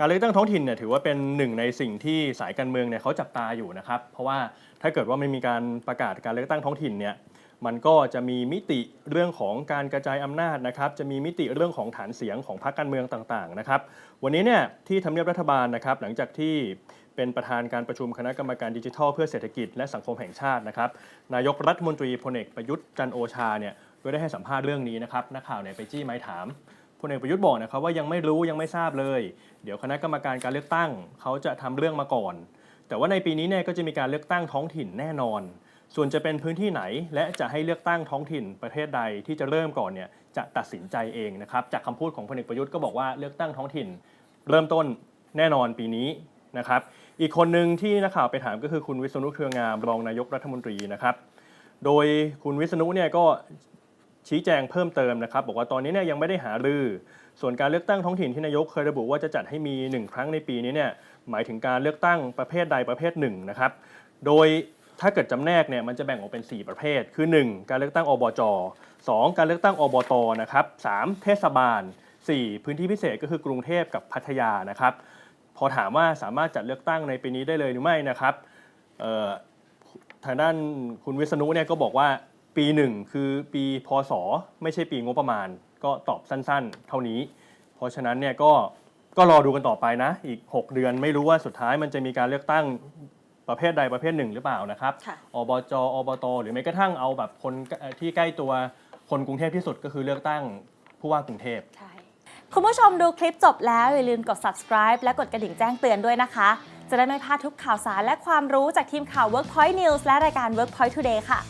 การเลือกตั้งท้องถิ่นเนี่ยถือว่าเป็นหนึ่งในสิ่งที่สายการเมืองเนี่ยเขาจับตาอยู่นะครับเพราะว่าถ้าเกิดว่าไม่มีการประกาศการเลือกตั้งท้องถิ่นเนี่ยมันก็จะมีมิติเรื่องของการกระจายอำนาจนะครับจะมีมิติเรื่องของฐานเสียงของพรรคการเมืองต่างๆนะครับวันนี้เนี่ยที่ทำเนียบรัฐบาลนะครับหลังจากที่เป็นประธานการประชุมคณะกรรมการดิจิทัล เพื่อเศรษฐกิจและสังคมแห่งชาตินะครับนายกรัฐมนตรีพลเอกประยุทธ์จันโอชาเนี่ยก็ได้ให้สัมภาษณ์เรื่องนี้นะครับนักข่าวเนี่ยไปจี้ไม้ถาม พลเอกประยุทธ์บอกนะครับว่ายังไม่รู้ยังไม่ทราบเลย เดี๋ยวคณะกรรมการการเลือกตั้ง เขาจะทำเรื่องมาก่อน แต่ว่าในปีนี้เนี่ยก็จะมีการเลือกตั้งท้องถิ่นแน่นอน ส่วนจะเป็นพื้นที่ไหน และจะให้เลือกตั้งท้องถิ่นประเทศใดที่จะเริ่มก่อนเนี่ยจะตัดสินใจเองนะครับจากคำพูดของพลเอกประยุทธ์ก็บอกว่าเลือกตั้งท้องถิ่น เริ่มต้นแน่นอนปีนี้นะครับอีกคนหนึ่งที่นักข่าวไปถามก็คือคุณวิษณุเครืองามรองนายกรัฐมนตรีนะครับ โดยคุณวิษณุเนี่ยก็ ชี้แจงเพิ่มเติมนะครับ บอกว่าตอนนี้เนี่ยยังไม่ได้หารือ ส่วนการเลือกตั้งท้องถิ่นที่นายกเคยระบุว่าจะจัดให้มี 1 ครั้งในปีนี้เนี่ยหมายถึงการเลือกตั้งประเภทใดประเภทหนึ่งนะครับ โดยถ้าเกิดจำแนกเนี่ยมันจะแบ่งออกเป็น 4 ประเภท คือ 1 การเลือกตั้งอบจ 2 การเลือกตั้งอบตนะครับ 3 เทศบาล 4 พื้นที่พิเศษก็คือกรุงเทพกับพัทยานะครับ พอถามว่าสามารถจัดเลือกตั้งในปีนี้ได้เลยหรือไม่นะครับทางด้านคุณวิษณุเนี่ยก็บอกว่า ปีหนึ่งคือปีพศไม่ใช่ปีงบประมาณ ก็ตอบสั้นๆ เท่านี้ เพราะฉะนั้นเนี่ยก็ก็รอดูกันต่อไปนะ อีก 6 เดือนไม่รู้ว่าสุดท้ายมันจะมีการเลือกตั้งประเภทใดประเภทหนึ่งหรือเปล่านะครับ ค่ะ อบจ อบต หรือแม้กระทั่งเอาแบบคนที่ใกล้ตัวคนกรุงเทพที่สุดก็คือเลือกตั้งผู้ว่ากรุงเทพ ใช่ คุณผู้ชมดูคลิปจบแล้ว อย่าลืมกด subscribe และกดกระดิ่งแจ้งเตือนด้วยนะคะ จะได้ไม่พลาดทุกข่าวสารและความรู้จากทีมข่าว Workpoint News และรายการ Workpoint Today ค่ะ